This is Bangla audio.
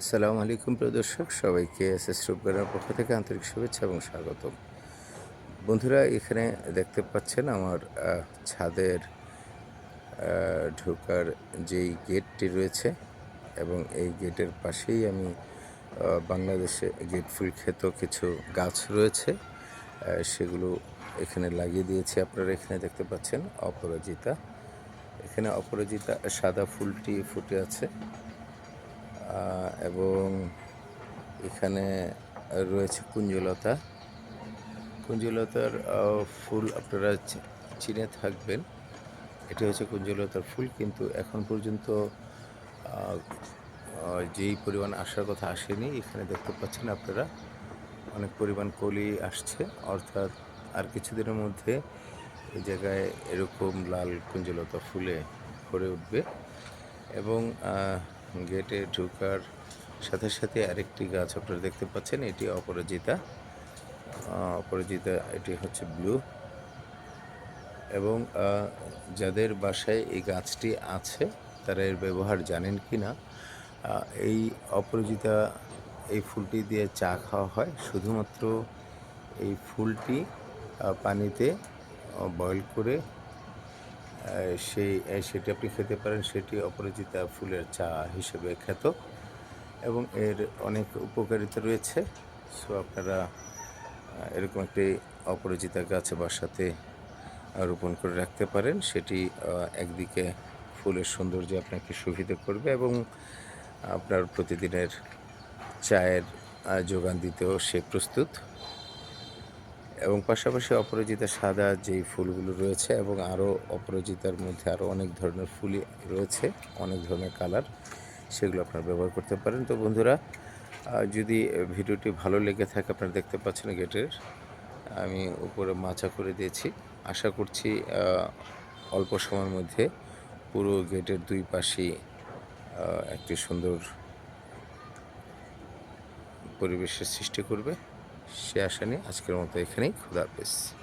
আসসালামু আলাইকুম প্রিয় দর্শক, সবাইকে এস এস রূপগানের পক্ষ থেকে আন্তরিক শুভেচ্ছা এবং স্বাগতম। বন্ধুরা, এখানে দেখতে পাচ্ছেন আমার ছাদের ঢোকার যেই গেটটি রয়েছে এবং এই গেটের পাশেই আমি বাংলাদেশে গেট ফুল ক্ষেত কিছু গাছ রয়েছে। সেগুলো এখানে লাগিয়ে দিয়েছি। আপনারা এখানে দেখতে পাচ্ছেন অপরাজিতা। এখানে অপরাজিতা সাদা ফুলটি ফুটে আছে। এবং এখানে রয়েছে কুঞ্জলতা। কুঞ্জলতার ফুল আপনারা চিনে থাকবেন। এটি হচ্ছে কুঞ্জলতার ফুল, কিন্তু এখন পর্যন্ত যেই পরিমাণ আসার কথা আসেনি, এখানে দেখতে পাচ্ছেন আপনারা, অনেক পরিমাণ কলি আসছে। অর্থাৎ আর কিছুদিনের মধ্যে এই জায়গায় এরকম লাল কুঞ্জলতা ফুলে ভরে উঠবে। এবং গেটে ঢোকার সাথে সাথে আরেকটি গাছ আপনারা দেখতে পাচ্ছেন, এটি অপরাজিতা। অপরাজিতা, এটি হচ্ছে ব্লু। এবং যাদের বাসায় এই গাছটি আছে, তারা এর ব্যবহার জানেন কি না এই অপরাজিতা এই ফুলটি দিয়ে চা খাওয়া হয়। শুধুমাত্র এই ফুলটি পানিতে বয়ল করে সেই সেটি আপনি খেতে পারেন। সেটি অপরাজিতা ফুলের চা হিসেবে খ্যাত এবং এর অনেক উপকারিতা রয়েছে। সো আপনারা এরকম একটি অপরাজিতা গাছ বাসাতে রোপণ করে রাখতে পারেন। সেটি একদিকে ফুলের সৌন্দর্য আপনাকে সুবিধা করবে এবং আপনার প্রতিদিনের চায়ের যোগান দিতেও সে প্রস্তুত। এবং পাশাপাশি অপরাজিতা সাদা যেই ফুলগুলো রয়েছে এবং আরও অপরাজিতার মধ্যে আরও অনেক ধরনের ফুলই রয়েছে অনেক ধরনের কালার সেগুলো আপনারা ব্যবহার করতে পারেন। তো বন্ধুরা যদি ভিডিওটি ভালো লেগে থাকে আপনারা দেখতে পাচ্ছেন গেটের আমি উপরে মাচা করে দিয়েছি। আশা করছি অল্প সময়ের মধ্যে পুরো গেটের দুই আহ, একটি সুন্দর পরিবেশের সৃষ্টি করবে। সে আসেনি। আজকের মতো এখানেই। খুদার হাফেজ।